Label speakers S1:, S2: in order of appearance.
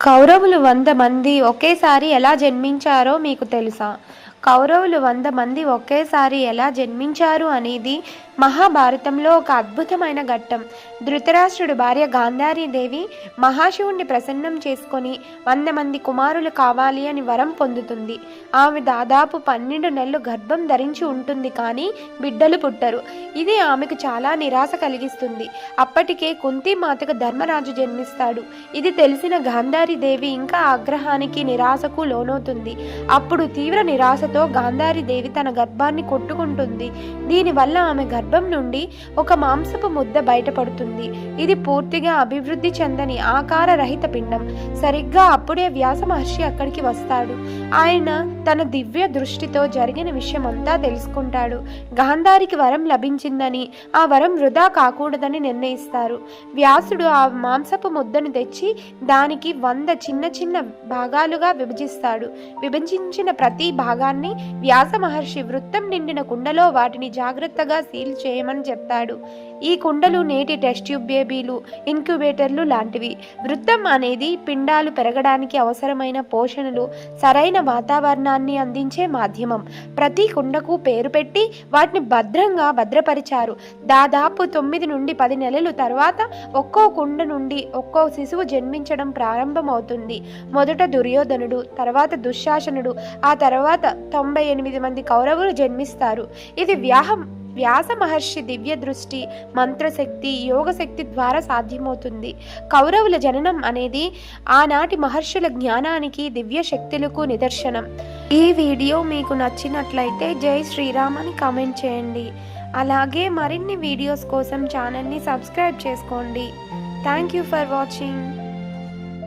S1: కౌరవులు వంద మంది ఒకేసారి ఎలా జన్మించారో మీకు తెలుసా? కౌరవులు వంద మంది ఒకేసారి ఎలా జన్మించారు అనేది మహాభారతంలో ఒక అద్భుతమైన ఘట్టం. ధృతరాష్ట్రుడు భార్య గాంధారీదేవి మహాశివుణ్ణి ప్రసన్నం చేసుకొని వంద మంది కుమారులు కావాలి అని వరం పొందుతుంది. ఆమె దాదాపు పన్నెండు నెలలు గర్భం ధరించి ఉంటుంది కానీ బిడ్డలు పుట్టరు. ఇది ఆమెకు చాలా నిరాశ కలిగిస్తుంది. అప్పటికే కుంతి మాతకు ధర్మరాజు జన్మిస్తాడు. ఇది తెలిసిన గాంధారీదేవి ఇంకా ఆగ్రహానికి నిరాశకు లోనవుతుంది. అప్పుడు తీవ్ర నిరాశ నిరాశతో గాంధారీదేవి తన గర్భాన్ని కొట్టుకుంటుంది. దీనివల్ల ఆమె గర్భం నుండి ఒక మాంసపు ముద్ద బయటపడుతుంది. ఇది పూర్తిగా అభివృద్ధి చెందని ఆకార రహిత పిండం. సరిగ్గా అప్పుడే వ్యాస మహర్షి అక్కడికి వస్తాడు. ఆయన తన దివ్య దృష్టితో జరిగిన విషయమంతా తెలుసుకుంటాడు. గాంధారికి వరం లభించిందని ఆ వరం వృధా కాకూడదని నిర్ణయిస్తారు. వ్యాసుడు ఆ మాంసపు ముద్దను తెచ్చి దానికి వంద చిన్న చిన్న భాగాలుగా విభజిస్తాడు. విభజించిన ప్రతి భాగాన్ని వ్యాస మహర్షి వృత్తం నిండిన కుండలో వాటిని జాగ్రత్తగా సీల్ చేయమని చెప్తాడు. ఈ కుండలు నేటి టెస్ట్ ట్యూబ్ బేబీలు ఇంక్యుబేటర్లు లాంటివి. వృత్తం అనేది పిండాలు పెరగడానికి అవసరమైన పోషణలు సరైన వాతావరణాన్ని అందించే మాధ్యమం. ప్రతి కుండకు పేరు పెట్టి వాటిని భద్రంగా భద్రపరిచారు. దాదాపు తొమ్మిది నుండి పది నెలలు తర్వాత ఒక్కో కుండ నుండి ఒక్కో శిశువు జన్మించడం ప్రారంభమవుతుంది. మొదట దుర్యోధనుడు తర్వాత దుశ్శాసనుడు ఆ తర్వాత తొంభై ఎనిమిది మంది కౌరవులు జన్మిస్తారు. ఇది వ్యాహం వ్యాస మహర్షి దివ్య దృష్టి మంత్రశక్తి యోగశక్తి ద్వారా సాధ్యమవుతుంది. కౌరవుల జననం అనేది ఆనాటి మహర్షుల జ్ఞానానికి దివ్య శక్తులకు నిదర్శనం. ఈ వీడియో మీకు నచ్చినట్లయితే జై శ్రీరామ్ అని కామెంట్ చేయండి. అలాగే మరిన్ని వీడియోస్ కోసం ఛానల్ని సబ్స్క్రైబ్ చేసుకోండి. Thank you for watching